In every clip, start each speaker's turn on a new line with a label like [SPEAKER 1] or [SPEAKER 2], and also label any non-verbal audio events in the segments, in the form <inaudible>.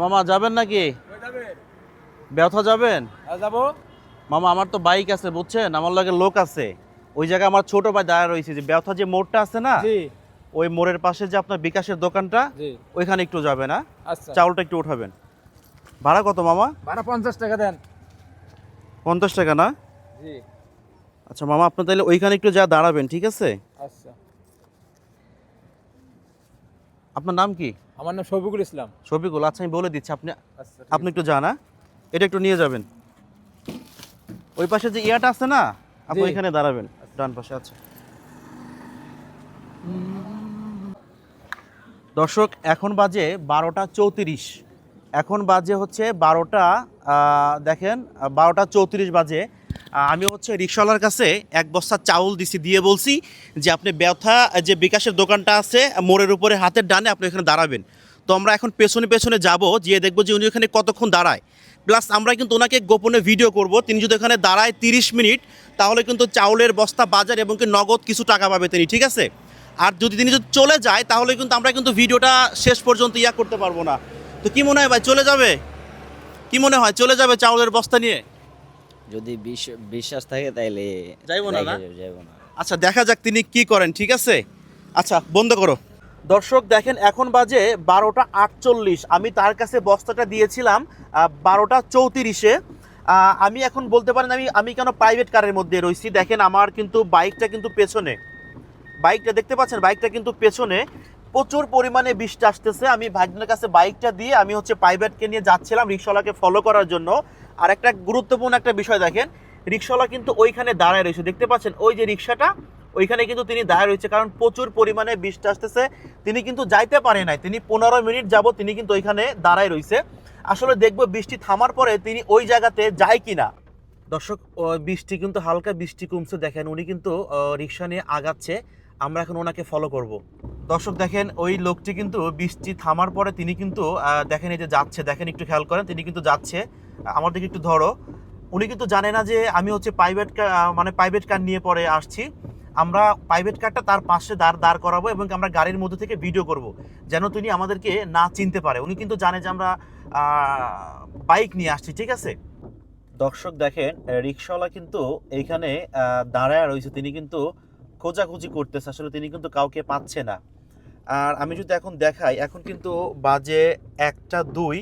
[SPEAKER 1] মামা যাবেন নাকি? ব্যথা যাবেন?
[SPEAKER 2] যাব।
[SPEAKER 1] মামা আমার তো বাইক আছে বুঝছেন? আমার লাগে লোক আছে। ওই জায়গায় আমার ছোট ভাই দাঁড়া রয়েছে যে ব্যথা যে মোড়টা আছে না ওই মোড়ের পাশে যে আপনার বিকাশের দোকানটা ওইখানে একটু যাবে না
[SPEAKER 2] আচ্ছা।
[SPEAKER 1] চাউলটা একটু উঠাবেন। ভাড়া কত মামা?
[SPEAKER 2] ভাড়া পঞ্চাশ টাকা দেন।
[SPEAKER 1] পঞ্চাশ টাকা না? আচ্ছা মামা আপনি তাহলে ওইখানে একটু যা দাঁড়াবেন ঠিক আছে?
[SPEAKER 2] আচ্ছা।
[SPEAKER 1] আপনার নাম কি?
[SPEAKER 2] আমার নাম শফিকুল ইসলাম।
[SPEAKER 1] শফিকুল আচ্ছা আমি বলে দিচ্ছি আপনি
[SPEAKER 2] আচ্ছা
[SPEAKER 1] আপনি একটু যান হ্যাঁ? এটা একটু নিয়ে যাবেন। ওই পাশে যে ইয়াটা আছে না আপনি। ওইখানে দাঁড়াবেন ডান পাশে আছে দর্শক এখন বাজে বারোটা চৌত্রিশ। এখন বাজে হচ্ছে বারোটা আহ, দেখেন বারোটা চৌত্রিশ বাজে। আমি হচ্ছে রিক্সাওয়ালার কাছে এক বস্তা চাউল দিছি, দিয়ে বলছি যে আপনি ব্যথা, যে বিকাশের দোকানটা আছে, মোড়ের উপরে হাতের ডানে আপনি এখানে দাঁড়াবেন। তো আমরা এখন পেছনে পেছনে যাব গিয়ে দেখব যে উনি ওখানে কতক্ষণ দাঁড়ায়। প্লাস আমরা কিন্তু ওনাকে গোপনে ভিডিও করব, তিনি যদি ওখানে দাঁড়ায় তিরিশ মিনিট, তাহলে কিন্তু চাউলের বস্তা, বাজার এবং কি নগদ কিছু টাকা পাবে তিনি, ঠিক আছে? আর যদি তিনি যদি চলে যায়, তাহলে কিন্তু আমরা কিন্তু ভিডিওটা শেষ পর্যন্ত ইয়া করতে পারব না। তো কি মনে হয় ভাই, চলে যাবে? কি মনে হয়, চলে যাবে চাউলের বস্তা নিয়ে?
[SPEAKER 3] যদি বিশ্বাস থাকে তাইলে
[SPEAKER 1] যাইবো না, না?
[SPEAKER 3] যাইবো- যাইবো না।
[SPEAKER 1] আচ্ছা দেখা যাক তিনি কি করেন ঠিক আছে? আচ্ছা বন্ধ করো। দর্শক দেখেন এখন বাজে বারোটা আটচল্লিশ। আমি তার কাছে বস্তাটা দিয়েছিলাম বারোটা চৌত্রিশে। আমি এখন বলতে পারেন আমি আমি কেন প্রাইভেট কারের মধ্যে রয়েছি? দেখেন আমার কিন্তু বাইকটা কিন্তু পেছনে। বাইকটা দেখতে পাচ্ছেন? বাইকটা কিন্তু পেছনে। প্রচুর পরিমাণে বৃষ্টি আসতেছে। আমি ভাগ্নের কাছে বাইকটা দিয়ে আমি হচ্ছে প্রাইভেটকে নিয়ে যাচ্ছিলাম রিক্সাওয়ালাকে ফলো করার জন্য। আর একটা গুরুত্বপূর্ণ একটা বিষয় দেখেন, রিক্সাওয়ালা কিন্তু ওইখানে দাঁড়ায় রয়েছে। দেখতে পাচ্ছেন, ওই যে রিক্সাটা, ওইখানে কিন্তু তিনি দাঁড়ায় রয়েছে কারণ প্রচুর পরিমাণে বৃষ্টি আসতেছে। তিনি কিন্তু যাইতে পারে নাই। তিনি পনেরো মিনিট যাব তিনি কিন্তু ওইখানে দাঁড়ায় রয়েছে। আসলে দেখব বৃষ্টি থামার পরে তিনি ওই জায়গাতে যায় কিনা। দর্শক বৃষ্টি কিন্তু হালকা বৃষ্টি কমছে। দেখেন, উনি কিন্তু রিক্সা নিয়ে আগাচ্ছে। আমরা এখন ওনাকে ফলো করব। দর্শক দেখেন, ওই লোকটি কিন্তু বৃষ্টি থামার পরে তিনি কিন্তু দেখেন এই যে যাচ্ছে, দেখেন একটু খেয়াল করেন, তিনি কিন্তু যাচ্ছে। আমার দিকে একটু ধরো। উনি কিন্তু জানে না যে আমি হচ্ছে প্রাইভেট মানে প্রাইভেট কার নিয়ে পরে আসছি। আমরা প্রাইভেট কারটা তার পাশে দাঁড় দাঁড় করাবো এবং আমরা গাড়ির মধ্যে থেকে ভিডিও করব, যেন তিনি আমাদেরকে না চিনতে পারে। উনি কিন্তু জানে যে আমরা বাইক নিয়ে আসছি, ঠিক আছে? দর্শক দেখেন, রিক্সাওয়ালা কিন্তু এইখানে দাঁড়ায় রয়েছে। তিনি কিন্তু খোঁজাখুঁজি করতেছে, আসলে তিনি কিন্তু কাউকে পাচ্ছে না। আর আমি যদি এখন দেখাই, এখন কিন্তু বাজে একটা দুই,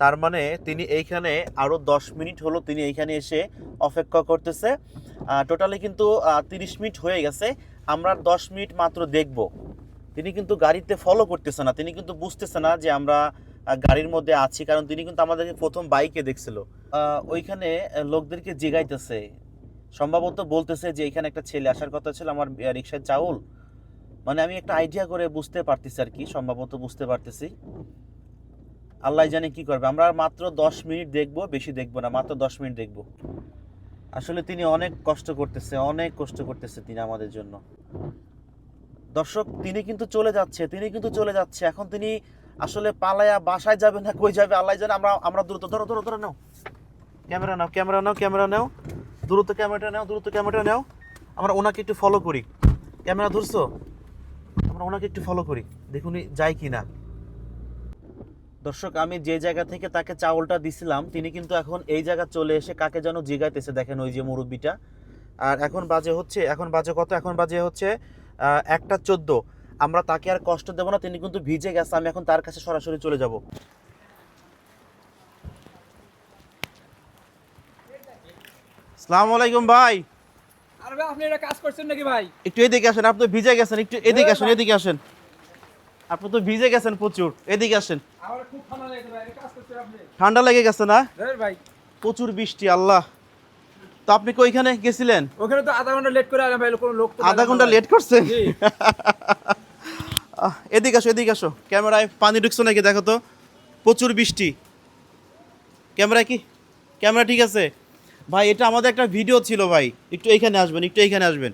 [SPEAKER 1] তার মানে তিনি এইখানে আরও দশ মিনিট হলো তিনি এইখানে এসে অপেক্ষা করতেছে। টোটালি কিন্তু তিরিশ মিনিট হয়ে গেছে, আমরা দশ মিনিট মাত্র দেখব। তিনি কিন্তু গাড়িতে ফলো করতেছে না, তিনি কিন্তু বুঝতেছে না যে আমরা গাড়ির মধ্যে আছি, কারণ তিনি কিন্তু আমাদেরকে প্রথম বাইকে দেখছিল। ওইখানে লোকদেরকে জিগাইতেছে সম্ভবত বলতেছে যে এখানে একটা ছেলে আসার কথা ছিল আমার রিক্সার চাউল। মানে আমি একটা আইডিয়া করে বুঝতে পারতেছি আর কি, সম্ভবত বুঝতে পারতেছি। আল্লাহ জানে কি করবে। আমরা মাত্র দশ মিনিট দেখব, বেশি দেখব না, মাত্র দশ মিনিট দেখব। আসলে তিনি অনেক কষ্ট করতেছে, অনেক কষ্ট করতেছে তিনি আমাদের জন্য। দর্শক, তিনি কিন্তু চলে যাচ্ছে, তিনি কিন্তু চলে যাচ্ছে। এখন তিনি আসলে পালায়া বাসায় যাবে না, কই যাবে? আল্লাহ জানে, আমরা আমরা দ্রুত, ধরো ধরো ধরো, নাও। ক্যামেরা নাও ক্যামেরা নাও ক্যামেরা নাও। দ্রুত ক্যামেরাটা নাও, দ্রুত ক্যামেরাটা নাও। আমরা ওনাকে একটু ফলো করি। ক্যামেরা ধরছো? আমরা ওনাকে একটু ফলো করি। দেখুন যায় কি না দর্শক, আমি যে জায়গা থেকে তাকে চাউলটা দিছিলাম, তিনি কিন্তু এখন এই জায়গা চলে এসে কাকে যেন জিগাইতেছে, দেখেন ওই যে মুরব্বিটা। আর এখন বাজে হচ্ছে, এখন বাজে কত? এখন বাজে হচ্ছে একটা চোদ্দ। আমরা তাকে আর কষ্ট দেবো না, তিনি কিন্তু ভিজে গেছে, আমি এখন তার কাছে সরাসরি চলে যাব। সালাম আলাইকুম ভাই।
[SPEAKER 2] আরে ভাই আপনি এটা কাজ করছেন নাকি ভাই?
[SPEAKER 1] একটু এদিকে আসেন আপনি ভিজে গেছেন একটু এদিকে আসেন এদিকে আসেন। আপনি তো ভিজে গেছেন প্রচুর এদিকে আসেন।
[SPEAKER 2] আমার খুব ঠান্ডা লেগেছে ভাই কাজ করছেন আপনি?
[SPEAKER 1] ঠান্ডা লেগে গেছে না?
[SPEAKER 2] ভাই।
[SPEAKER 1] প্রচুর বৃষ্টি আল্লাহ। তো আপনি কি ওইখানে গেছিলেন?
[SPEAKER 2] ওখানে তো আধা ঘণ্টা লেট করে আলাম ভাই কোনো লোক তো
[SPEAKER 1] আধা
[SPEAKER 2] ঘণ্টা
[SPEAKER 1] লেট করছে? এদিকে আসো এদিকে আসো। ক্যামেরায় পানি ঢুকছো নাকি দেখো তো? প্রচুর বৃষ্টি। ক্যামেরা কি? ক্যামেরা ঠিক আছে? ভাই এটা আমাদের একটা ভিডিও ছিল ভাই। একটু এখানে আসবেন একটু এখানে আসবেন।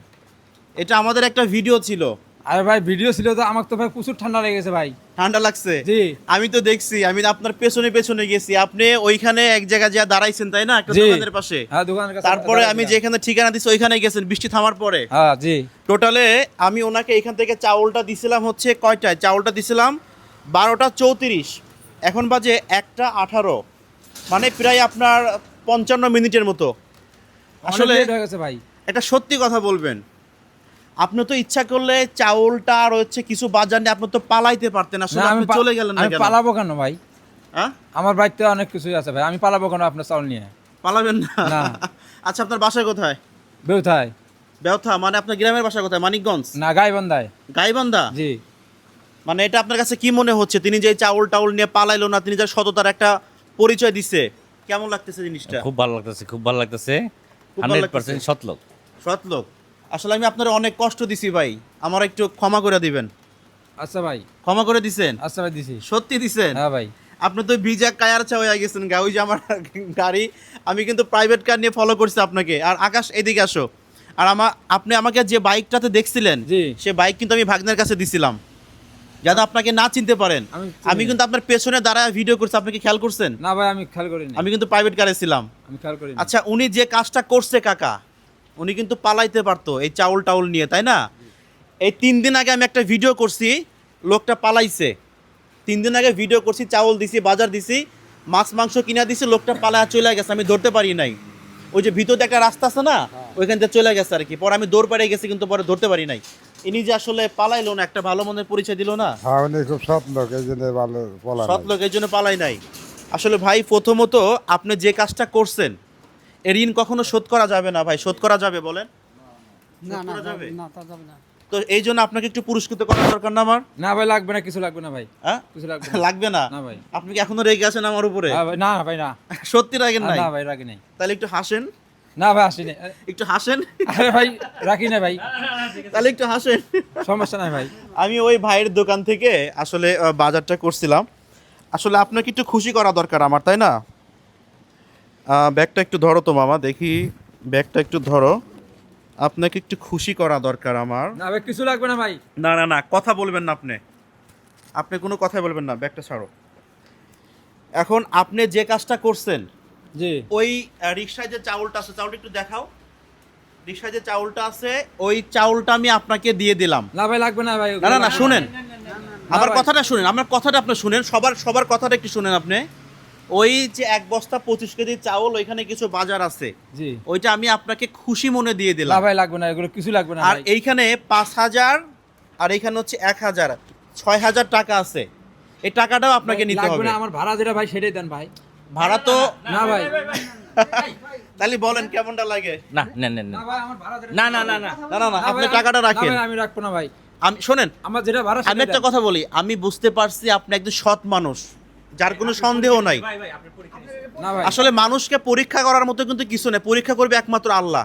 [SPEAKER 1] এটা আমাদের একটা ভিডিও ছিল।
[SPEAKER 2] আরে ভাই ভিডিও ছিল তো আমার তো ভাই প্রচুর ঠান্ডা লেগেছে ভাই।
[SPEAKER 1] ঠান্ডা লাগছে?
[SPEAKER 2] জি।
[SPEAKER 1] আমি তো দেখছি আমি আপনার পেছনে পেছনে গেছি। আপনি ওইখানে এক জায়গায় যা দাঁড়াইছেন তাই না? একটা দোকানের পাশে।
[SPEAKER 2] হ্যাঁ দোকানের কাছে
[SPEAKER 1] তারপরে আমি যেখানে ঠিকানা দিছি ওইখানে গেছেন বৃষ্টি থামার পরে।
[SPEAKER 2] হ্যাঁ জি।
[SPEAKER 1] টোটালে আমি ওনাকে এখান থেকে চাউলটা দিছিলাম হচ্ছে কয়টায়? চাউলটা দিছিলাম বারোটা চৌত্রিশ। এখন বাজে একটা আঠারো। মানে প্রায় আপনার পঞ্চান্ন মিনিটের মতো।
[SPEAKER 2] আসলে ভাই।
[SPEAKER 1] একটা সত্যি কথা বলবেন। আপনি তো ইচ্ছা করলে চাউলটা আর হচ্ছে কিছু বাজার নিয়ে আপনি তো পালাইতে পারতেন আসলে আপনি চলে গেলেন না
[SPEAKER 2] পালাবো কেন ভাই?
[SPEAKER 1] হ্যাঁ?
[SPEAKER 2] আমার বাড়িতে অনেক কিছুই আছে ভাই আমি পালাবো কেন আপনার চাউল নিয়ে?
[SPEAKER 1] পালাবেন না। <laughs> আচ্ছা আপনার বাসা কোথায়?
[SPEAKER 2] বেউথায়।
[SPEAKER 1] ব্যথা মানে আপনার গ্রামের বাসা কোথায়? মানিকগঞ্জ?
[SPEAKER 2] না গাইবান্ধায়।
[SPEAKER 1] গাইবান্ধা?
[SPEAKER 2] জি।
[SPEAKER 1] মানে এটা আপনার কাছে কি মনে হচ্ছে? তিনি যে চাউল টাউল নিয়ে পালাইলো না তিনি যে সততার একটা পরিচয় দিছে। কেমন লাগতেছে জিনিসটা?
[SPEAKER 4] খুব ভালো লাগতেছে খুব ভালো লাগতেছে। হান্ড্রেড পার্সেন্ট
[SPEAKER 1] লাগতেছে।
[SPEAKER 4] সতলোক
[SPEAKER 1] সৎ লোক। আসলে আমি আপনার অনেক কষ্ট দিছি ভাই। আমার একটু ক্ষমা করে দিবেন।
[SPEAKER 2] আচ্ছা ভাই।
[SPEAKER 1] ক্ষমা করে দিছেন?
[SPEAKER 2] আচ্ছা ভাই দিছি।
[SPEAKER 1] সত্যি দিছেন?
[SPEAKER 2] হ্যাঁ ভাই।
[SPEAKER 1] আপনি তো ভিজা কায়ার চা হয়ে গেছেন গা ওই যে আমার গাড়ি। আমি কিন্তু প্রাইভেট কার নিয়ে ফলো করছি আপনাকে। আর আকাশ এদিকে আসো। আর আমার আপনি আমাকে যে বাইকটাতে দেখছিলেন
[SPEAKER 2] জি।
[SPEAKER 1] সে বাইক কিন্তু আমি ভাগ্নের কাছে দিছিলাম। যাতে আপনাকে না চিনতে পারেন।
[SPEAKER 2] আমি
[SPEAKER 1] কিন্তু আপনার পেছনে দাঁড়ায় ভিডিও করছি আপনি কি খেয়াল করছেন?
[SPEAKER 2] না ভাই আমি খেয়াল করিনি।
[SPEAKER 1] আমি কিন্তু প্রাইভেট কারে ছিলাম।
[SPEAKER 2] আমি খেয়াল করিনি।
[SPEAKER 1] আচ্ছা উনি যে কাজটা করছে কাকা উনি কিন্তু পালাইতে পারতো এই চাউল টাউল নিয়ে তাই না? এই তিন দিন আগে আমি একটা ভিডিও করছি লোকটা পালাইছে। তিন দিন আগে ভিডিও করছি চাউল দিছি বাজার দিছি মাছ মাংস কিনা দিছি লোকটা পালায় চলে গেছে আমি ধরতে পারি নাই। ওই যে ভিতরে একটা রাস্তা আছে না ওইখান থেকে চলে গেছে আর কি। পরে আমি দৌড় পাড়ে গেছি কিন্তু পরে ধরতে পারি নাই। ইনি যে আসলে পালাইলো না একটা ভালো মনের পরিচয় দিল না?
[SPEAKER 5] হ্যাঁ উনি খুব সৎ লোক এই জন্য ভালো বলা
[SPEAKER 1] সৎ লোক এই জন্য পালাই নাই। আসলে ভাই প্রথমত আপনি যে কাজটা করছেন এ ঋণ কখনো শোধ করা যাবে না ভাই? শোধ করা যাবে বলেন। শোধ করা যাবে? তো এই জন্য আপনাকে একটু পুরস্কৃত করা দরকার না আমার?
[SPEAKER 2] না ভাই লাগবে না কিছু লাগবে না ভাই।
[SPEAKER 1] হ্যাঁ?
[SPEAKER 2] কিছু লাগবে না।
[SPEAKER 1] লাগবে না?
[SPEAKER 2] না ভাই।
[SPEAKER 1] আপনি কি এখনও রেগে আছেন আমার উপরে?
[SPEAKER 2] না ভাই না
[SPEAKER 1] সত্যি রাগেন নাই?
[SPEAKER 2] না ভাই রাখি নাই।
[SPEAKER 1] তাহলে একটু হাসেন।
[SPEAKER 2] না ভাই আসিনি।
[SPEAKER 1] একটু হাসেন।
[SPEAKER 2] আরে ভাই রাখি না ভাই।
[SPEAKER 1] তাহলে একটু হাসেন।
[SPEAKER 2] সমস্যা নাই ভাই।
[SPEAKER 1] আমি ওই ভাইয়ের দোকান থেকে আসলে বাজারটা করছিলাম। আসলে আপনাকে একটু খুশি করা দরকার আমার তাই না? ব্যাগটা একটু ধরো তো মামা দেখি। ব্যাগটা একটু ধরো। আপনাকে একটু খুশি করা দরকার আমার।
[SPEAKER 2] না ভাই কিছু লাগবে না ভাই।
[SPEAKER 1] না না না কথা বলবেন না আপনি। আপনি কোনো কথাই বলবেন না ব্যাগটা ছাড়ো। এখন আপনি যে কাজটা করছেন ওই রিক্সায় যে চাউলটা আছে চাউলটা একটু দেখাও রিক্সায় যে চাউলটা আছে ওই চাউলটা আমি আপনাকে দিয়ে দিলাম
[SPEAKER 2] না ভাই লাগবে না ভাই
[SPEAKER 1] না না শুনেন আমার কথাটা শুনেন আমার কথাটা আপনি শুনেন সবার সবার কথাটা একটু শুনেন আপনি ওই যে এক বস্তা পঁচিশ কেজি চাউল ওইখানে কিছু বাজার আছে
[SPEAKER 2] জি
[SPEAKER 1] ওইটা আমি আপনাকে খুশি মনে দিয়ে
[SPEAKER 2] না
[SPEAKER 1] দিলাম
[SPEAKER 2] ভাই লাগবে না এগুলো কিছু লাগবে না
[SPEAKER 1] আর এইখানে পাঁচ হাজার আর এইখানে হচ্ছে এক হাজার ছয় হাজার টাকা আছে এই টাকাটাও আপনাকে নিতে হবে
[SPEAKER 2] আমার ভাড়া যেটা ভাই সেটাই দেন ভাই
[SPEAKER 1] ভাড়া তো
[SPEAKER 2] না ভাই
[SPEAKER 1] তাহলে বলেন কেমনটা লাগে
[SPEAKER 4] না না না না
[SPEAKER 2] না
[SPEAKER 4] না না না না
[SPEAKER 1] না আপনি টাকাটা
[SPEAKER 2] না
[SPEAKER 1] রাখেন
[SPEAKER 2] আমি রাখব না ভাই
[SPEAKER 1] আমি শোনেন
[SPEAKER 2] আমার যেটা ভাড়া
[SPEAKER 1] আমি একটা কথা বলি আমি বুঝতে পারছি আপনি একজন সৎ মানুষ যার কোনো সন্দেহ নাই
[SPEAKER 2] না
[SPEAKER 1] আসলে মানুষকে পরীক্ষা করার মতো কিন্তু কিছু নেই পরীক্ষা করবে একমাত্র আল্লাহ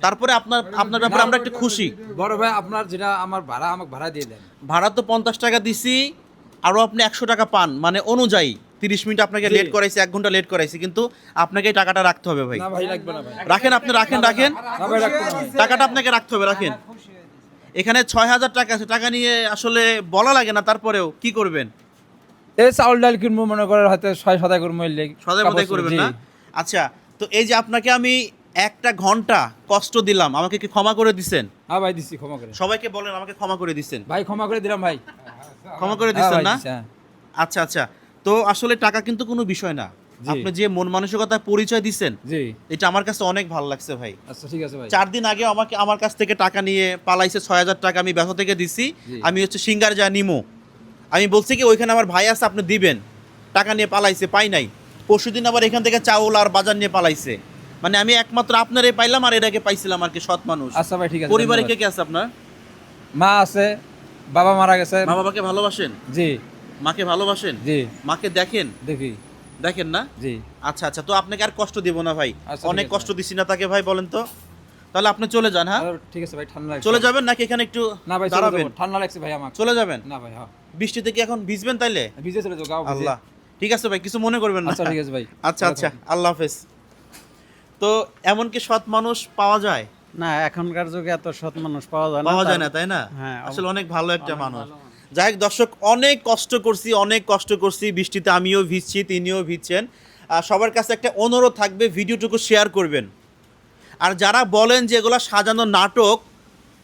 [SPEAKER 1] তারপরে আপনার আপনার ব্যাপারে আমরা একটু খুশি
[SPEAKER 2] বড় ভাই আপনার যেটা আমার ভাড়া আমাকে ভাড়া দিয়ে দেন
[SPEAKER 1] ভাড়া তো পঞ্চাশ টাকা দিছি আরও আপনি একশো টাকা পান মানে অনুযায়ী তিরিশ মিনিট আপনাকে লেট করাইছি এক ঘণ্টা লেট করাইছি কিন্তু আপনাকে টাকাটা রাখতে হবে ভাই।
[SPEAKER 2] না ভাই লাগবে না ভাই।
[SPEAKER 1] রাখেন আপনি রাখেন রাখেন। টাকাটা আপনাকে রাখতে হবে রাখেন। এখানে ছয় হাজার টাকা আছে টাকা নিয়ে আসলে বলা লাগে না তারপরেও কি করবেন?
[SPEAKER 2] এই চাউল ডাল কিনবো মনে করে হয়তো ছয় সদাই করে মরলে
[SPEAKER 1] সদাই মধ্যে করবেন না? আচ্ছা তো এই যে আপনাকে আমি একটা ঘণ্টা কষ্ট দিলাম আমাকে কি ক্ষমা করে দিছেন?
[SPEAKER 2] হ্যাঁ ভাই দিচ্ছি ক্ষমা করে।
[SPEAKER 1] সবাইকে বলেন আমাকে ক্ষমা করে দিছেন।
[SPEAKER 2] ভাই ক্ষমা করে দিলাম ভাই।
[SPEAKER 1] ক্ষমা করে
[SPEAKER 2] হ্যাঁ
[SPEAKER 1] দিছেন না?
[SPEAKER 2] হ্যাঁ।
[SPEAKER 1] আচ্ছা আচ্ছা। তো আসলে টাকা কিন্তু কোনো বিষয় না। আপনি যে মন মানসিকতা পরিচয় দিচ্ছেন এটা আমার কাছে অনেক ভালো লাগছে ভাই।
[SPEAKER 2] আচ্ছা ঠিক আছে ভাই।
[SPEAKER 1] চার দিন আগে আমাকে আমার কাছ থেকে টাকা নিয়ে পালাইছে ছয় হাজার টাকা আমি ব্যথা থেকে দিছি। আমি হচ্ছে সিঙ্গার যা নিমো। আমি বলছি কি ওইখানে আমার ভাই আছে আপনি দিবেন। টাকা নিয়ে পালাইছে পাই নাই। পরশুদিন আবার এখান থেকে চাউল আর বাজার নিয়ে পালাইছে। মানে আমি একমাত্র আপনারই পাইলাম আর এটাকে পাইছিলাম আর কি সৎ মানুষ।
[SPEAKER 2] আচ্ছা ভাই ঠিক আছে
[SPEAKER 1] পরিবারে কে কে আছে আপনার?
[SPEAKER 2] মা আছে বাবা মারা গেছে।
[SPEAKER 1] মা বাবাকে ভালোবাসেন?
[SPEAKER 2] জি।
[SPEAKER 1] মাকে ভালোবাসেন?
[SPEAKER 2] জি।
[SPEAKER 1] মাকে দেখেন?
[SPEAKER 2] দেখি।
[SPEAKER 1] দেখেন না?
[SPEAKER 2] জি।
[SPEAKER 1] আচ্ছা আচ্ছা তো আপনাকে আর কষ্ট দিব না ভাই।
[SPEAKER 2] আচ্ছা,
[SPEAKER 1] অনেক কষ্ট দিছি না তাকে ভাই বলেন তো। তাহলে আপনি চলে যান হ্যাঁ?
[SPEAKER 2] ঠিক আছে ভাই ঠান্ডা লাগছে।
[SPEAKER 1] চলে যাবেন নাকি এখানে একটু
[SPEAKER 2] না ভাই
[SPEAKER 1] দাঁড়াবেন?
[SPEAKER 2] ঠান্ডা লাগছে ভাই আমার।
[SPEAKER 1] চলে যাবেন?
[SPEAKER 2] না ভাই হ্যাঁ।
[SPEAKER 1] বৃষ্টিতে কি এখন ভিজবেন তাইলে?
[SPEAKER 2] ভিজে চলে যাও গাও ভিজে।
[SPEAKER 1] আল্লাহ। ঠিক আছে ভাই কিছু মনে করবেন না।
[SPEAKER 2] আচ্ছা ঠিক আছে ভাই।
[SPEAKER 1] আচ্ছা আচ্ছা আল্লাহ হাফেজ। তো এমন কি সৎ মানুষ পাওয়া যায়?
[SPEAKER 6] না এখনকার যুগে এত সৎ মানুষ পাওয়া যায় না
[SPEAKER 1] পাওয়া যায় না তাই না?
[SPEAKER 6] হ্যাঁ,
[SPEAKER 1] আসলে অনেক ভালো একটা মানুষ। যাই হোক, দর্শক, অনেক কষ্ট করছি, অনেক কষ্ট করছি। বৃষ্টিতে আমিও ভিজছি, তিনিও ভিজছেন। সবার কাছে একটা অনুরোধ থাকবে, ভিডিওটুকু শেয়ার করবেন। আর যারা বলেন যে এগুলো সাজানো নাটক,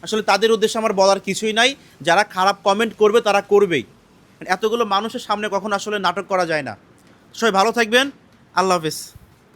[SPEAKER 1] আসলে তাদের উদ্দেশ্যে আমার বলার কিছুই নাই। যারা খারাপ কমেন্ট করবে, তারা করবেই। এতগুলো মানুষের সামনে কখনো আসলে নাটক করা যায় না। সবাই ভালো থাকবেন। আল্লাহ হাফিজ।